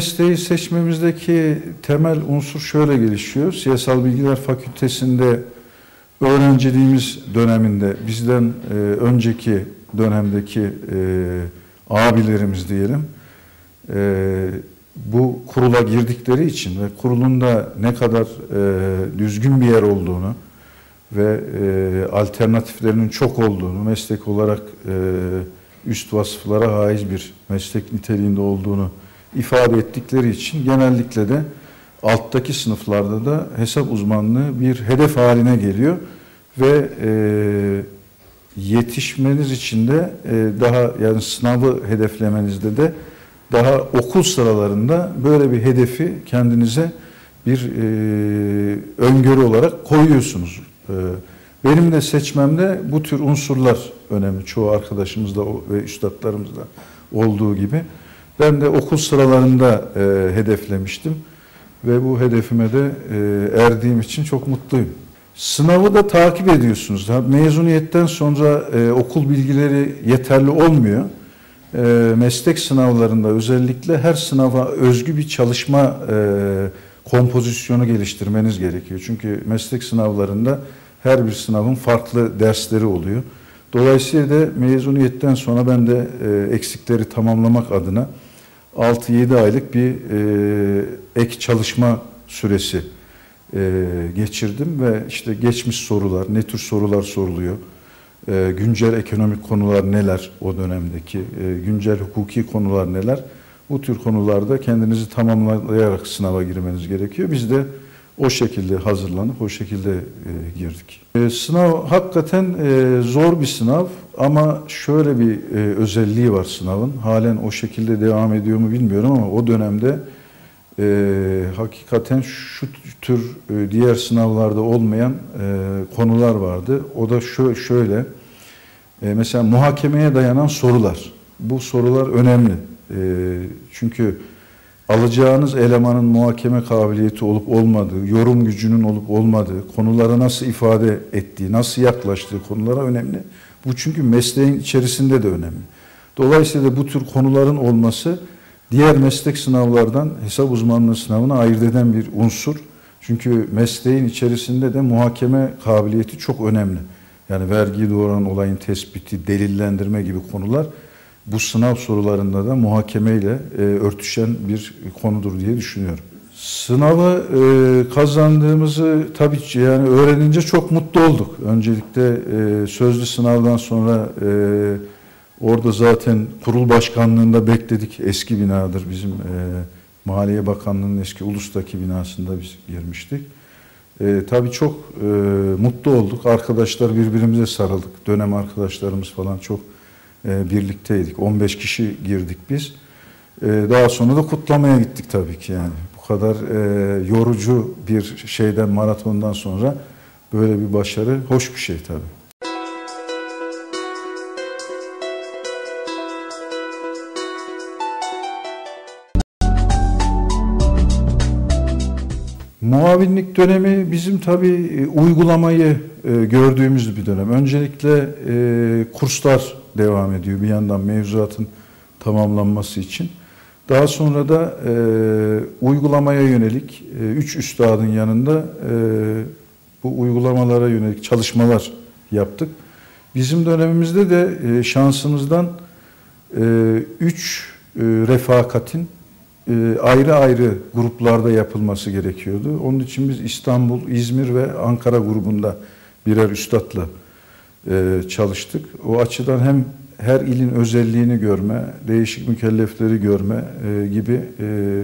Mesleği seçmemizdeki temel unsur şöyle gelişiyor. Siyasal Bilgiler Fakültesinde öğrenciliğimiz döneminde bizden e, önceki dönemdeki e, abilerimiz diyelim e, bu kurula girdikleri için ve kurulun da ne kadar e, düzgün bir yer olduğunu ve e, alternatiflerinin çok olduğunu, meslek olarak e, üst vasıflara haiz bir meslek niteliğinde olduğunu ifade ettikleri için genellikle de alttaki sınıflarda da hesap uzmanlığı bir hedef haline geliyor ve e, yetişmeniz için de e, daha yani sınavı hedeflemenizde de daha okul sıralarında böyle bir hedefi kendinize bir e, öngörü olarak koyuyorsunuz. E, benim de seçmemde bu tür unsurlar önemli. Çoğu arkadaşımızda ve üstadlarımızda olduğu gibi. Ben de okul sıralarında e, hedeflemiştim ve bu hedefime de e, erdiğim için çok mutluyum. Sınavı da takip ediyorsunuz. Mezuniyetten sonra e, okul bilgileri yeterli olmuyor. E, meslek sınavlarında özellikle her sınava özgü bir çalışma e, kompozisyonu geliştirmeniz gerekiyor. Çünkü meslek sınavlarında her bir sınavın farklı dersleri oluyor. Dolayısıyla da mezuniyetten sonra ben de e, eksikleri tamamlamak adına 6-7 aylık bir e, ek çalışma süresi e, geçirdim ve işte geçmiş sorular, ne tür sorular soruluyor, e, güncel ekonomik konular neler o dönemdeki, e, güncel hukuki konular neler, bu tür konularda kendinizi tamamlayarak sınava girmeniz gerekiyor. Biz de o şekilde hazırlanıp o şekilde e, girdik. E, sınav hakikaten e, zor bir sınav ama şöyle bir e, özelliği var sınavın. Halen o şekilde devam ediyor mu bilmiyorum ama o dönemde e, hakikaten şu tür e, diğer sınavlarda olmayan e, konular vardı. O da şö şöyle, e, mesela muhakemeye dayanan sorular. Bu sorular önemli. E, çünkü alacağınız elemanın muhakeme kabiliyeti olup olmadığı, yorum gücünün olup olmadığı, konulara nasıl ifade ettiği, nasıl yaklaştığı konulara önemli. Bu çünkü mesleğin içerisinde de önemli. Dolayısıyla bu tür konuların olması diğer meslek sınavlardan hesap uzmanlığı sınavını ayırt eden bir unsur. Çünkü mesleğin içerisinde de muhakeme kabiliyeti çok önemli. Yani vergi doğuran olayın tespiti, delillendirme gibi konular bu sınav sorularında da muhakemeyle e, örtüşen bir konudur diye düşünüyorum. Sınavı e, kazandığımızı tabii ki yani öğrenince çok mutlu olduk. Öncelikle e, sözlü sınavdan sonra e, orada zaten kurul başkanlığında bekledik. Eski binadır bizim e, Maliye Bakanlığı'nın eski Ulus'taki binasında biz girmiştik. E, tabii çok e, mutlu olduk. Arkadaşlar birbirimize sarıldık. Dönem arkadaşlarımız falan çok birlikteydik. 15 kişi girdik biz. E, daha sonra da kutlamaya gittik tabii ki yani. Bu kadar e, yorucu bir şeyden, maratondan sonra böyle bir başarı hoş bir şey tabii. Muavinlik dönemi bizim tabii uygulamayı gördüğümüz bir dönem. Öncelikle kurslar devam ediyor bir yandan mevzuatın tamamlanması için. Daha sonra da e, uygulamaya yönelik e, üç üstadın yanında e, bu uygulamalara yönelik çalışmalar yaptık. Bizim dönemimizde de e, şansımızdan e, üç e, refakatin e, ayrı ayrı gruplarda yapılması gerekiyordu. Onun için biz İstanbul, İzmir ve Ankara grubunda birer üstadla çalıştık. O açıdan hem her ilin özelliğini görme, değişik mükellefleri görme e, gibi e,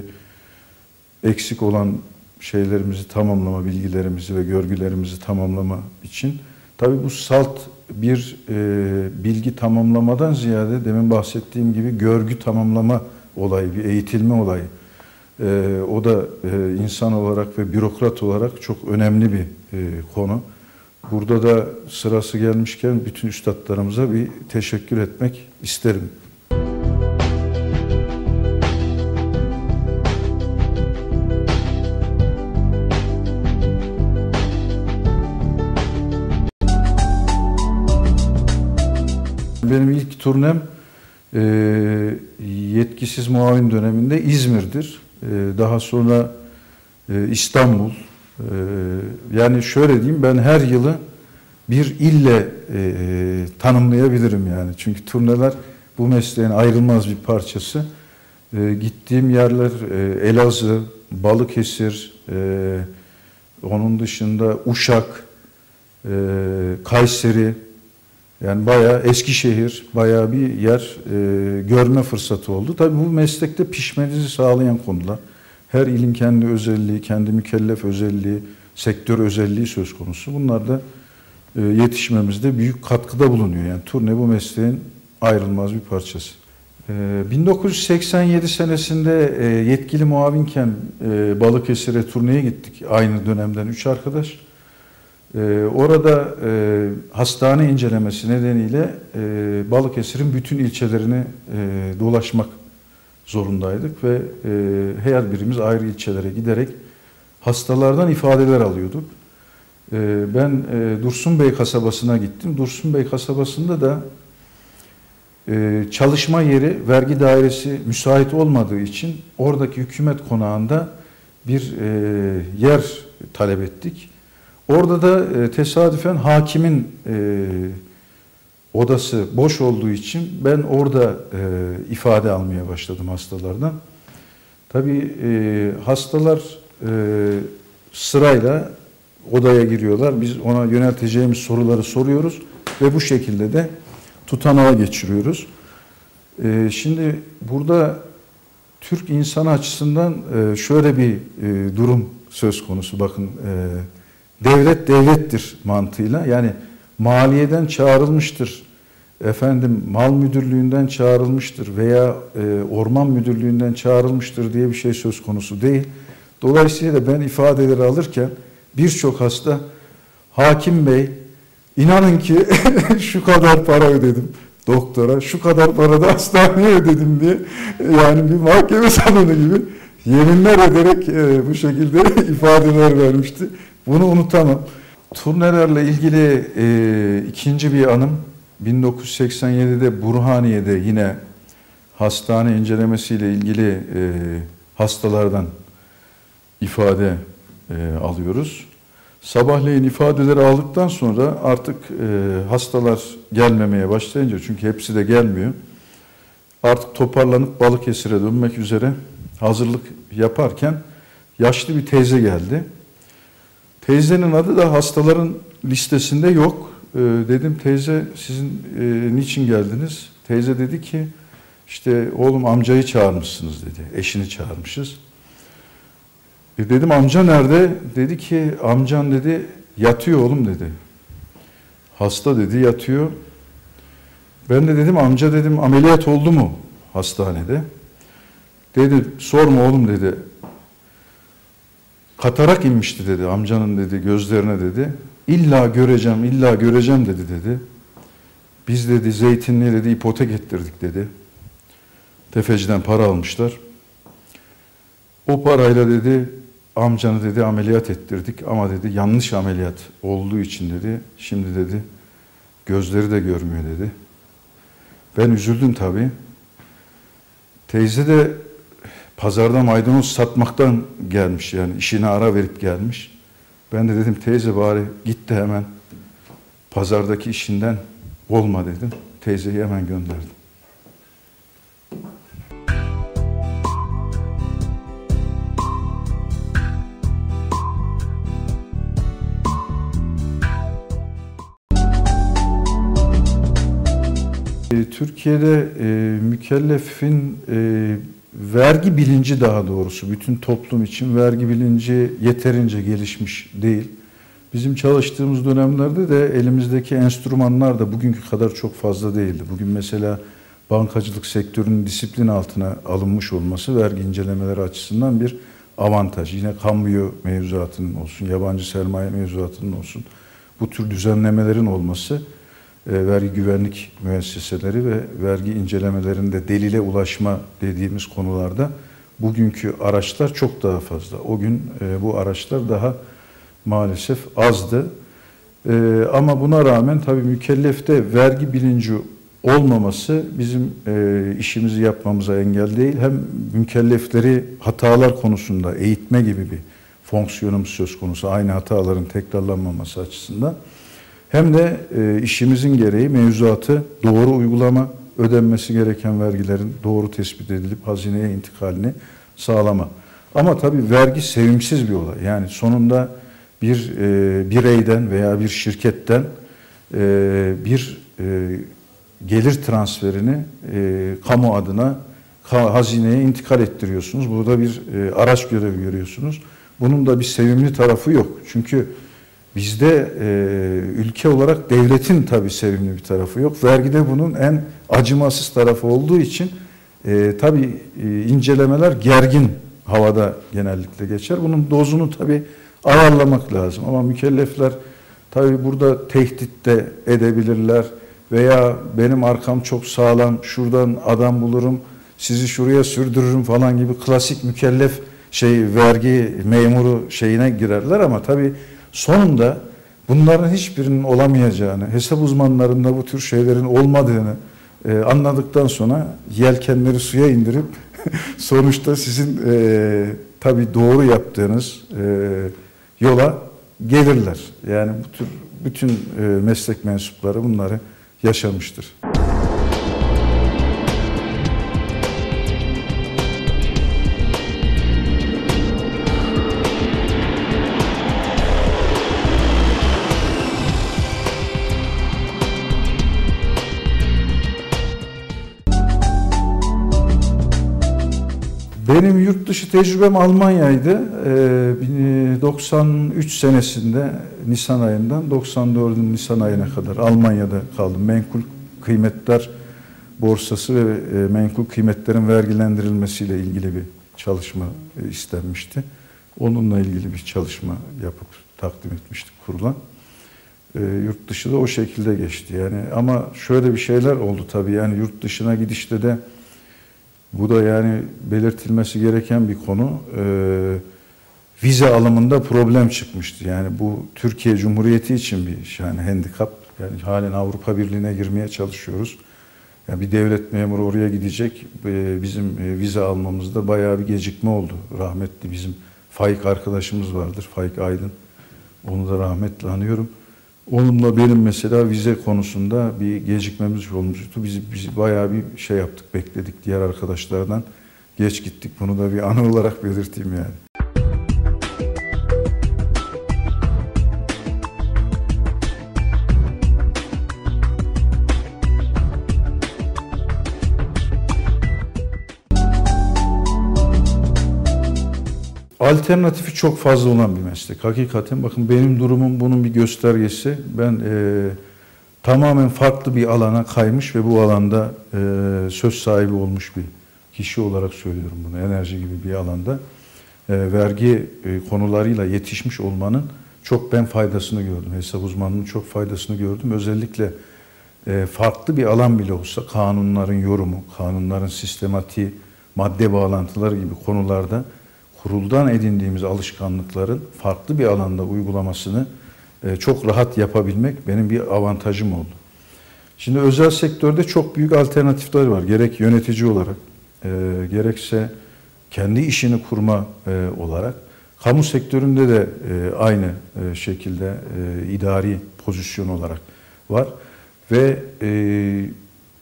eksik olan şeylerimizi tamamlama, bilgilerimizi ve görgülerimizi tamamlama için tabii bu salt bir e, bilgi tamamlamadan ziyade demin bahsettiğim gibi görgü tamamlama olayı, bir eğitilme olayı. E, o da e, insan olarak ve bürokrat olarak çok önemli bir e, konu. Burada da sırası gelmişken bütün üstadlarımıza bir teşekkür etmek isterim. Benim ilk turnem yetkisiz muavin döneminde İzmir'dir. E, daha sonra e, İstanbul. E, yani şöyle diyeyim ben her yılı bir ille e, tanımlayabilirim yani. Çünkü turneler bu mesleğin ayrılmaz bir parçası. E, gittiğim yerler e, Elazığ, Balıkesir, e, onun dışında Uşak, e, Kayseri, yani bayağı Eskişehir, bayağı bir yer e, görme fırsatı oldu. Tabii bu meslekte pişmenizi sağlayan konular. Her ilin kendi özelliği, kendi mükellef özelliği, sektör özelliği söz konusu. Bunlar da e, yetişmemizde büyük katkıda bulunuyor. Yani turne bu mesleğin ayrılmaz bir parçası. 1987 senesinde e, yetkili muavinken e, Balıkesir'e turneye gittik. Aynı dönemden üç arkadaş. E, orada hastane incelemesi nedeniyle Balıkesir'in bütün ilçelerini dolaşmak zorundaydık ve her birimiz ayrı ilçelere giderek hastalardan ifadeler alıyorduk. Ben Dursun Bey kasabasına gittim. Dursun Bey kasabasında da ee, çalışma yeri vergi dairesi müsait olmadığı için oradaki hükümet konağında bir e, yer talep ettik. Orada da e, tesadüfen hakimin e, odası boş olduğu için ben orada ifade almaya başladım hastalardan. Tabii hastalar sırayla odaya giriyorlar. Biz ona yönelteceğimiz soruları soruyoruz ve bu şekilde de tutanağa geçiriyoruz. E, şimdi burada Türk insanı açısından e, şöyle bir e, durum söz konusu. Bakın e, devlet devlettir mantığıyla. Yani maliyeden çağrılmıştır. Efendim mal müdürlüğünden çağrılmıştır veya e, orman müdürlüğünden çağrılmıştır diye bir şey söz konusu değil. Dolayısıyla ben ifadeleri alırken birçok hasta hakim bey İnanın ki şu kadar para ödedim doktora, şu kadar para da hastaneye ödedim diye yani bir mahkeme salonu gibi yeminler ederek e, bu şekilde ifadeler vermişti. Bunu unutamam. Turnelerle ilgili e, ikinci bir anım 1987'de Burhaniye'de yine hastane incelemesiyle ilgili e, hastalardan ifade e, alıyoruz. Sabahleyin ifadeleri aldıktan sonra artık e, hastalar gelmemeye başlayınca çünkü hepsi de gelmiyor. Artık toparlanıp Balıkesir'e dönmek üzere hazırlık yaparken yaşlı bir teyze geldi. Teyzenin adı da hastaların listesinde yok. E, dedim teyze sizin e, niçin geldiniz? Teyze dedi ki işte oğlum amcayı çağırmışsınız dedi. Eşini çağırmışız. E dedim amca nerede? Dedi ki amcan dedi yatıyor oğlum dedi. Hasta dedi yatıyor. Ben de dedim amca dedim ameliyat oldu mu hastanede? Dedi sorma oğlum dedi. Katarak inmişti dedi amcanın dedi gözlerine dedi. İlla göreceğim illa göreceğim dedi dedi. Biz dedi zeytinliğe dedi ipotek ettirdik dedi. Tefeciden para almışlar. O parayla dedi amcanı dedi ameliyat ettirdik ama dedi yanlış ameliyat olduğu için dedi şimdi dedi gözleri de görmüyor dedi. Ben üzüldüm tabii. Teyze de pazarda maydanoz satmaktan gelmiş yani işine ara verip gelmiş. Ben de dedim teyze bari git de hemen pazardaki işinden olma dedim. Teyzeyi hemen gönderdim. Türkiye'de e, mükellefin e, vergi bilinci daha doğrusu bütün toplum için vergi bilinci yeterince gelişmiş değil. Bizim çalıştığımız dönemlerde de elimizdeki enstrümanlar da bugünkü kadar çok fazla değildi. Bugün mesela bankacılık sektörünün disiplin altına alınmış olması vergi incelemeleri açısından bir avantaj. Yine kamuoyu mevzuatının olsun, yabancı sermaye mevzuatının olsun bu tür düzenlemelerin olması vergi güvenlik müesseseleri ve vergi incelemelerinde delile ulaşma dediğimiz konularda bugünkü araçlar çok daha fazla. O gün e, bu araçlar daha maalesef azdı. E, ama buna rağmen tabii mükellefte vergi bilinci olmaması bizim e, işimizi yapmamıza engel değil. Hem mükellefleri hatalar konusunda eğitme gibi bir fonksiyonumuz söz konusu. Aynı hataların tekrarlanmaması açısından. Hem de e, işimizin gereği mevzuatı doğru uygulama, ödenmesi gereken vergilerin doğru tespit edilip hazineye intikalini sağlama. Ama tabii vergi sevimsiz bir olay. Yani sonunda bir e, bireyden veya bir şirketten e, bir e, gelir transferini e, kamu adına hazineye intikal ettiriyorsunuz. Burada bir e, araç görevi görüyorsunuz. Bunun da bir sevimli tarafı yok. Çünkü bizde e, ülke olarak devletin tabii sevimli bir tarafı yok. Vergide bunun en acımasız tarafı olduğu için e, tabii e, incelemeler gergin havada genellikle geçer. Bunun dozunu tabii ayarlamak lazım. Ama mükellefler tabii burada tehdit de edebilirler veya benim arkam çok sağlam, şuradan adam bulurum, sizi şuraya sürdürürüm falan gibi klasik mükellef şey vergi memuru şeyine girerler ama tabii sonunda bunların hiçbirinin olamayacağını, hesap uzmanlarında bu tür şeylerin olmadığını e, anladıktan sonra yelkenleri suya indirip sonuçta sizin e, tabii doğru yaptığınız e, yola gelirler. Yani bu tür bütün e, meslek mensupları bunları yaşamıştır. Benim yurt dışı tecrübem Almanya'ydı. Ee, 93 senesinde Nisan ayından 94'ün Nisan ayına kadar Almanya'da kaldım. Menkul kıymetler borsası ve e, menkul kıymetlerin vergilendirilmesiyle ilgili bir çalışma e, istenmişti. Onunla ilgili bir çalışma yapıp takdim etmiştik kurulan. E, yurt dışı da o şekilde geçti. Yani ama şöyle bir şeyler oldu tabii. Yani yurt dışına gidişte de bu da yani belirtilmesi gereken bir konu. Ee, vize alımında problem çıkmıştı. Yani bu Türkiye Cumhuriyeti için bir yani handikap. Yani halen Avrupa Birliği'ne girmeye çalışıyoruz. Yani bir devlet memuru oraya gidecek. Ee, bizim e, vize almamızda bayağı bir gecikme oldu. Rahmetli bizim Faik arkadaşımız vardır. Faik Aydın. Onu da rahmetle anıyorum. Onunla benim mesela vize konusunda bir gecikmemiz olmuştu. Biz, biz bayağı bir şey yaptık, bekledik diğer arkadaşlardan. Geç gittik. Bunu da bir anı olarak belirteyim yani. Alternatifi çok fazla olan bir meslek. Hakikaten bakın benim durumum bunun bir göstergesi. Ben e, tamamen farklı bir alana kaymış ve bu alanda e, söz sahibi olmuş bir kişi olarak söylüyorum bunu. Enerji gibi bir alanda e, vergi e, konularıyla yetişmiş olmanın çok ben faydasını gördüm. Hesap uzmanının çok faydasını gördüm. Özellikle e, farklı bir alan bile olsa kanunların yorumu, kanunların sistematiği, madde bağlantıları gibi konularda kuruldan edindiğimiz alışkanlıkların farklı bir alanda uygulamasını e, çok rahat yapabilmek benim bir avantajım oldu. Şimdi özel sektörde çok büyük alternatifler var. Gerek yönetici olarak, e, gerekse kendi işini kurma e, olarak. Kamu sektöründe de aynı şekilde idari pozisyon olarak var. Ve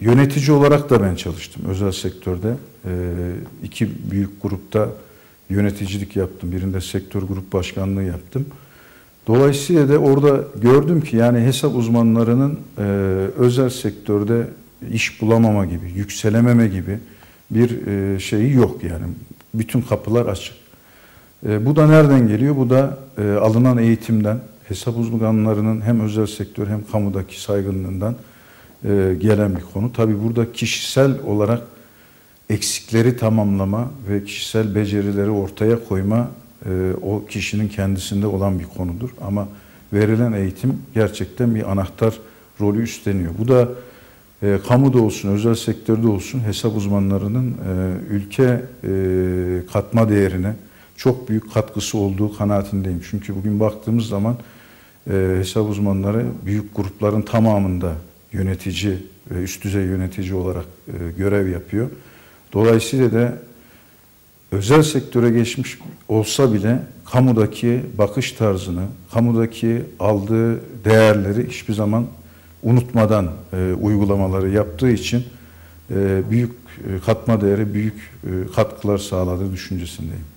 yönetici olarak da ben çalıştım özel sektörde. İki büyük grupta yöneticilik yaptım. Birinde sektör grup başkanlığı yaptım. Dolayısıyla da orada gördüm ki yani hesap uzmanlarının e, özel sektörde iş bulamama gibi, yükselememe gibi bir e, şeyi yok yani. Bütün kapılar açık. E, bu da nereden geliyor? Bu da e, alınan eğitimden, hesap uzmanlarının hem özel sektör hem kamudaki saygınlığından e, gelen bir konu. Tabii burada kişisel olarak eksikleri tamamlama ve kişisel becerileri ortaya koyma e, o kişinin kendisinde olan bir konudur. Ama verilen eğitim gerçekten bir anahtar rolü üstleniyor. Bu da e, kamuda olsun, özel sektörde olsun hesap uzmanlarının e, ülke e, katma değerine çok büyük katkısı olduğu kanaatindeyim. Çünkü bugün baktığımız zaman e, hesap uzmanları büyük grupların tamamında yönetici ve üst düzey yönetici olarak e, görev yapıyor. Dolayısıyla da özel sektöre geçmiş olsa bile kamudaki bakış tarzını, kamudaki aldığı değerleri hiçbir zaman unutmadan e, uygulamaları yaptığı için e, büyük e, katma değeri, büyük e, katkılar sağladığı düşüncesindeyim.